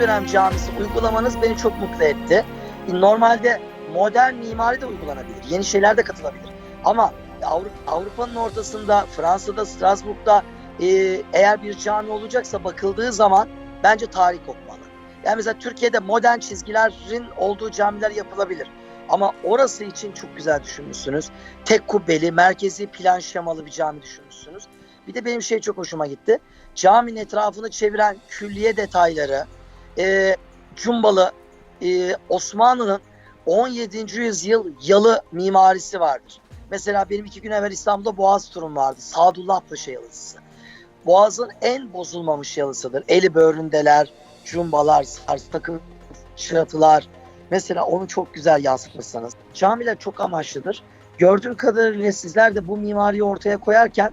dönem camisi uygulamanız beni çok mutlu etti. Normalde modern mimari de uygulanabilir. Yeni şeyler de katılabilir. Ama Avrupa, Avrupa'nın ortasında, Fransa'da, Strasbourg'da e, eğer bir cami olacaksa bakıldığı zaman bence tarih kokmalı. Yani mesela Türkiye'de modern çizgilerin olduğu camiler yapılabilir. Ama orası için çok güzel düşünmüşsünüz. Tek kubbeli, merkezi plan şemalı bir cami düşünmüşsünüz. Bir de benim şey çok hoşuma gitti. Caminin etrafını çeviren külliye detayları, e, cumbalı, e, Osmanlı'nın 17. yüzyıl yalı mimarisi vardır. Mesela benim iki gün evvel İstanbul'da Boğaz turum vardı. Sadullah Paşa yalısı. Boğaz'ın en bozulmamış yalısıdır. Eli böğründeler, cumbalar, sars, takım şıratılar. Mesela onu çok güzel yansıtmışsınız. Camiler çok amaçlıdır. Gördüğüm kadarıyla sizler de bu mimariyi ortaya koyarken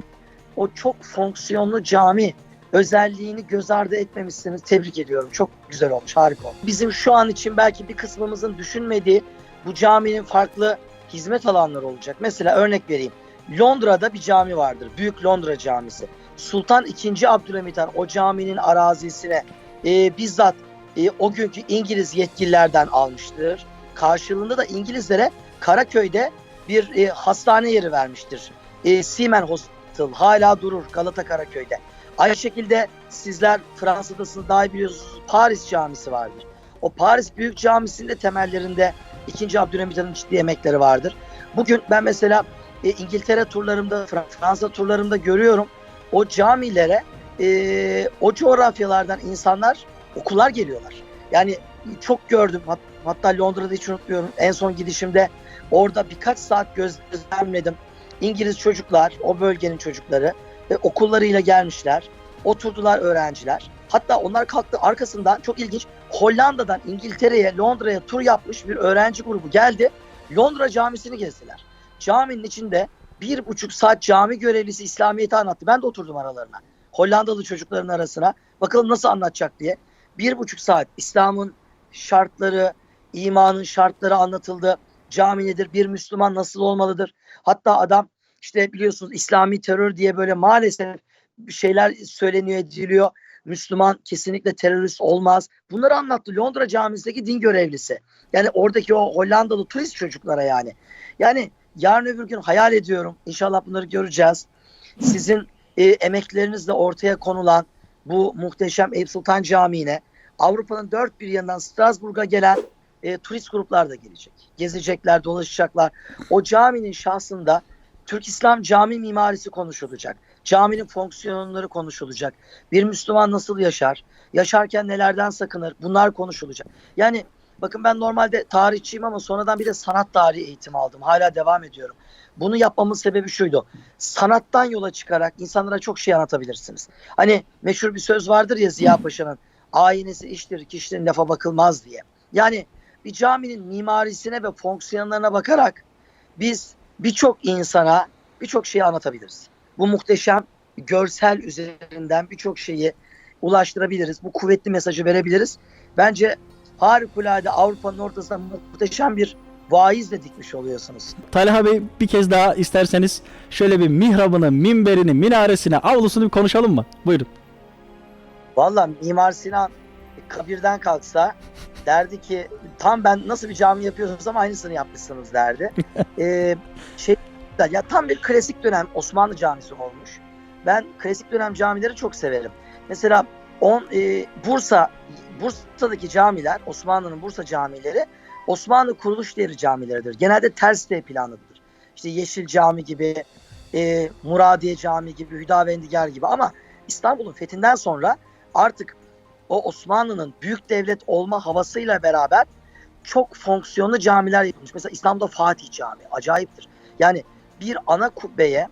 o çok fonksiyonlu cami özelliğini göz ardı etmemişsiniz. Tebrik ediyorum. Çok güzel olmuş, harika. Bizim şu an için belki bir kısmımızın düşünmediği bu caminin farklı hizmet alanları olacak. Mesela örnek vereyim. Londra'da bir cami vardır. Büyük Londra Camisi. Sultan II. Abdülhamit Han o caminin arazisine e, bizzat e, o günkü İngiliz yetkililerden almıştır. Karşılığında da İngilizlere Karaköy'de bir e, hastane yeri vermiştir. E, Seaman Hospital hala durur Galata Karaköy'de. Aynı şekilde sizler Fransa'dasınız daha iyi biliyorsunuz Paris Camisi vardır. O Paris Büyük Camisi'nde temellerinde 2. Abdülhamit Han'ın ciddi emekleri vardır. Bugün ben mesela e, İngiltere turlarımda, Fransa turlarımda görüyorum. O camilere e, o coğrafyalardan insanlar, okullar geliyorlar. Yani çok gördüm. Hat, hatta Londra'da hiç unutmuyorum. En son gidişimde orada birkaç saat gözlemledim. İngiliz çocuklar, o bölgenin çocukları ve okullarıyla gelmişler. Oturdular öğrenciler. Hatta onlar kalktı arkasından çok ilginç Hollanda'dan İngiltere'ye, Londra'ya tur yapmış bir öğrenci grubu geldi. Londra camisini gezdiler. Caminin içinde bir buçuk saat cami görevlisi İslamiyet'i anlattı. Ben de oturdum aralarına. Hollandalı çocukların arasına. Bakalım nasıl anlatacak diye. Bir buçuk saat İslam'ın şartları, imanın şartları anlatıldı. Cami nedir? Bir Müslüman nasıl olmalıdır? Hatta adam işte biliyorsunuz İslami terör diye böyle maalesef şeyler söyleniyor ediliyor. Müslüman kesinlikle terörist olmaz. Bunları anlattı Londra Camisi'ndeki din görevlisi. Yani oradaki o Hollandalı turist çocuklara yani. Yani yarın öbür gün hayal ediyorum. İnşallah bunları göreceğiz. Sizin e, emeklerinizle ortaya konulan bu muhteşem Eyüp Sultan Camii'ne Avrupa'nın dört bir yanından Strasbourg'a gelen e, turist gruplar da gelecek. Gezecekler, dolaşacaklar. O caminin şahsında Türk İslam cami mimarisi konuşulacak. Caminin fonksiyonları konuşulacak. Bir Müslüman nasıl yaşar? Yaşarken nelerden sakınır? Bunlar konuşulacak. Yani bakın ben normalde tarihçiyim ama sonradan bir de sanat tarihi eğitimi aldım. Hala devam ediyorum. Bunu yapmamın sebebi şuydu. Sanattan yola çıkarak insanlara çok şey anlatabilirsiniz. Hani meşhur bir söz vardır ya Ziya Paşa'nın. Aynesi iştir, kişinin lafa bakılmaz diye. Yani bir caminin mimarisine ve fonksiyonlarına bakarak biz birçok insana birçok şeyi anlatabiliriz. Bu muhteşem görsel üzerinden birçok şeyi ulaştırabiliriz. Bu kuvvetli mesajı verebiliriz. Bence harikulade Avrupa'nın ortasında muhteşem bir vaiz de dikmiş oluyorsunuz. Talha Bey bir kez daha isterseniz şöyle bir mihrabını, minberini, minaresini, avlusunu bir konuşalım mı? Buyurun. Valla Mimar Sinan kabirden kalksa derdi ki tam ben nasıl bir cami yapıyorsam aynısını yapmışsınız derdi. ee, şey ya tam bir klasik dönem Osmanlı camisi olmuş. Ben klasik dönem camileri çok severim. Mesela on, e, Bursa Bursa'daki camiler Osmanlı'nın Bursa camileri Osmanlı kuruluş devri camileridir. Genelde ters T planlıdır. İşte Yeşil Cami gibi, e, Muradiye Cami gibi, Hüdavendigar gibi ama İstanbul'un fethinden sonra artık o Osmanlı'nın büyük devlet olma havasıyla beraber çok fonksiyonlu camiler yapılmış. Mesela İstanbul'da Fatih Camii acayiptir. Yani bir ana kubbeye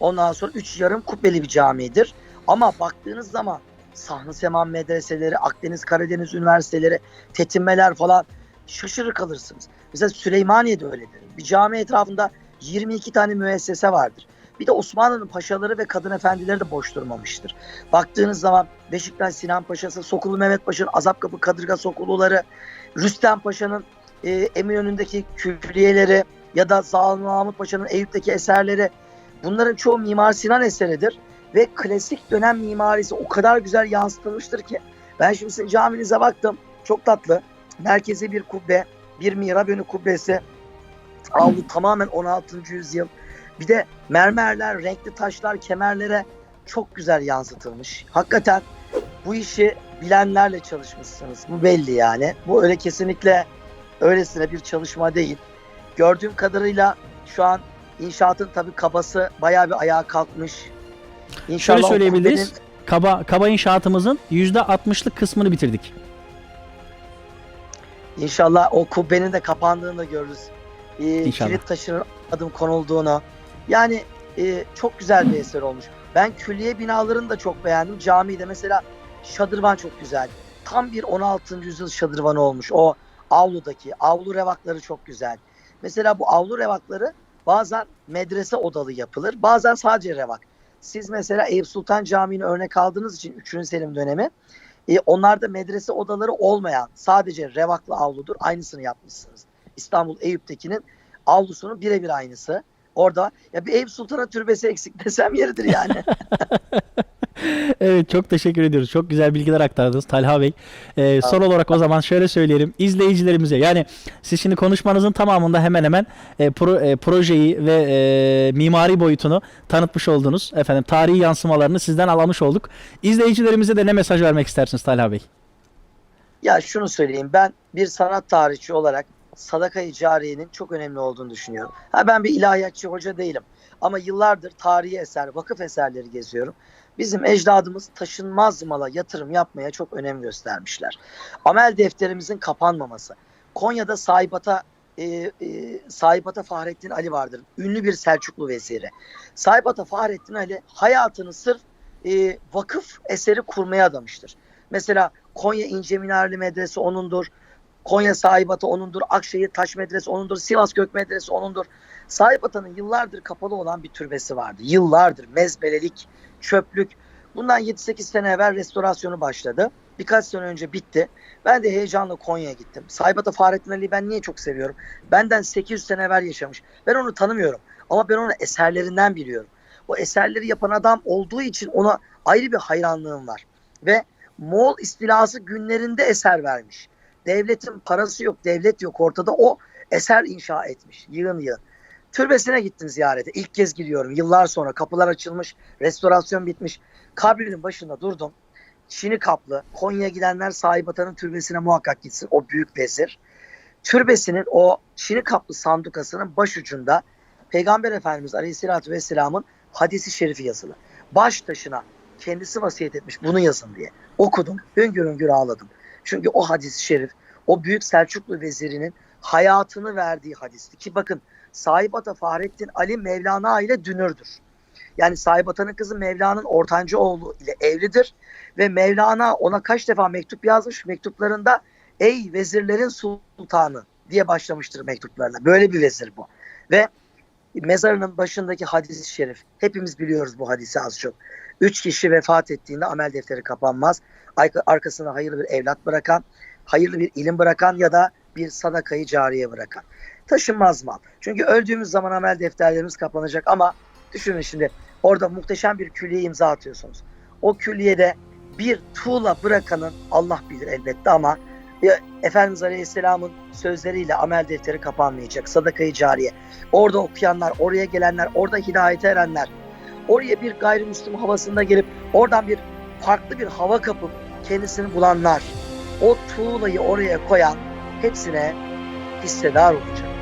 ondan sonra üç yarım kubbeli bir camidir. Ama baktığınız zaman Sahne Seman medreseleri, Akdeniz Karadeniz üniversiteleri, tetinmeler falan şaşırır kalırsınız. Mesela Süleymaniye'de öyledir. Bir cami etrafında 22 tane müessese vardır. Bir de Osmanlı'nın paşaları ve kadın efendileri de boş durmamıştır. Baktığınız zaman Beşiktaş Sinan Paşa'sı, Sokulu Mehmet Paşa'nın Azapkapı Kadırga Sokuluları, Rüstem Paşa'nın e, Eminönü'ndeki külliyeleri ya da Zalım Mahmut Paşa'nın Eyüp'teki eserleri bunların çoğu Mimar Sinan eseridir ve klasik dönem mimarisi o kadar güzel yansıtılmıştır ki Ben şimdi sizin caminize baktım. Çok tatlı. Merkezi bir kubbe, bir mihrap önü kubbesi. Avlu tamamen 16. yüzyıl. Bir de mermerler, renkli taşlar kemerlere çok güzel yansıtılmış. Hakikaten bu işi bilenlerle çalışmışsınız. Bu belli yani. Bu öyle kesinlikle öylesine bir çalışma değil. Gördüğüm kadarıyla şu an inşaatın tabii kabası bayağı bir ayağa kalkmış. İnşallah o söyleyebiliriz. Kaba, kaba inşaatımızın %60'lık kısmını bitirdik. İnşallah o kubbenin de kapandığını da görürüz. Ee, İnşallah. kilit taşının adım konulduğunu. Yani e, çok güzel bir eser olmuş. Ben külliye binalarını da çok beğendim. Camide mesela şadırvan çok güzel. Tam bir 16. yüzyıl şadırvanı olmuş. O avludaki avlu revakları çok güzel. Mesela bu avlu revakları bazen medrese odalı yapılır. Bazen sadece revak. Siz mesela Eyüp Sultan Camii'ni örnek aldığınız için 3. Selim dönemi e, onlarda medrese odaları olmayan sadece revaklı avludur. Aynısını yapmışsınız. İstanbul Eyüp'tekinin avlusunun birebir aynısı. Orada ya bir Eyüp Sultan'a türbesi eksik desem yeridir yani. Evet çok teşekkür ediyoruz. Çok güzel bilgiler aktardınız Talha Bey. Ee, son olarak o zaman şöyle söyleyelim. izleyicilerimize yani siz şimdi konuşmanızın tamamında hemen hemen e, pro- e, projeyi ve e, mimari boyutunu tanıtmış oldunuz. Efendim tarihi yansımalarını sizden alamış olduk. İzleyicilerimize de ne mesaj vermek istersiniz Talha Bey? ya şunu söyleyeyim ben bir sanat tarihçi olarak sadaka-i cariyenin çok önemli olduğunu düşünüyorum. Ha ben bir ilahiyatçı hoca değilim. Ama yıllardır tarihi eser, vakıf eserleri geziyorum. Bizim ecdadımız taşınmaz mala yatırım yapmaya çok önem göstermişler. Amel defterimizin kapanmaması. Konya'da Sahibat'a e, e, Sahibat'a Fahrettin Ali vardır. Ünlü bir Selçuklu veziri. Sahibat'a Fahrettin Ali hayatını sırf e, vakıf eseri kurmaya adamıştır. Mesela Konya İnce Minareli Medrese onundur. Konya Sahibat'a onundur. Akşehir Taş Medresi onundur. Sivas Gök Medresi onundur. Sahibata'nın yıllardır kapalı olan bir türbesi vardı. Yıllardır mezbelelik, çöplük. Bundan 7-8 sene evvel restorasyonu başladı. Birkaç sene önce bitti. Ben de heyecanla Konya'ya gittim. Sahibat'a Fahrettin Ali'yi ben niye çok seviyorum? Benden 800 sene evvel yaşamış. Ben onu tanımıyorum. Ama ben onu eserlerinden biliyorum. O eserleri yapan adam olduğu için ona ayrı bir hayranlığım var. Ve Moğol istilası günlerinde eser vermiş. Devletin parası yok, devlet yok ortada. O eser inşa etmiş yığın yığın. Türbesine gittim ziyarete. İlk kez gidiyorum. Yıllar sonra kapılar açılmış, restorasyon bitmiş. Kabrinin başında durdum. Çini kaplı. Konya'ya gidenler Sahibatan'ın türbesine muhakkak gitsin. O büyük vezir. Türbesinin o çini kaplı sandukasının baş ucunda Peygamber Efendimiz Aleyhisselatü Vesselam'ın hadisi şerifi yazılı. Baş taşına kendisi vasiyet etmiş bunu yazın diye. Okudum. Hüngür hüngür ağladım. Çünkü o hadis-i şerif o büyük Selçuklu vezirinin hayatını verdiği hadisti. Ki bakın Sahibata Fahrettin Ali Mevlana ile dünürdür. Yani Sahibata'nın kızı Mevlana'nın ortancı oğlu ile evlidir. Ve Mevlana ona kaç defa mektup yazmış. Mektuplarında ey vezirlerin sultanı diye başlamıştır mektuplarına. Böyle bir vezir bu. Ve mezarının başındaki hadis-i şerif. Hepimiz biliyoruz bu hadisi az çok. Üç kişi vefat ettiğinde amel defteri kapanmaz. Arkasına hayırlı bir evlat bırakan, hayırlı bir ilim bırakan ya da bir sadakayı cariye bırakan. Taşınmaz mal. Çünkü öldüğümüz zaman amel defterlerimiz kapanacak ama düşünün şimdi orada muhteşem bir külliye imza atıyorsunuz. O külliyede bir tuğla bırakanın Allah bilir elbette ama e, Efendimiz Aleyhisselam'ın sözleriyle amel defteri kapanmayacak. Sadakayı cariye. Orada okuyanlar, oraya gelenler, orada hidayete erenler, oraya bir gayrimüslim havasında gelip oradan bir farklı bir hava kapıp kendisini bulanlar, o tuğlayı oraya koyan hepsine hissedar olacak.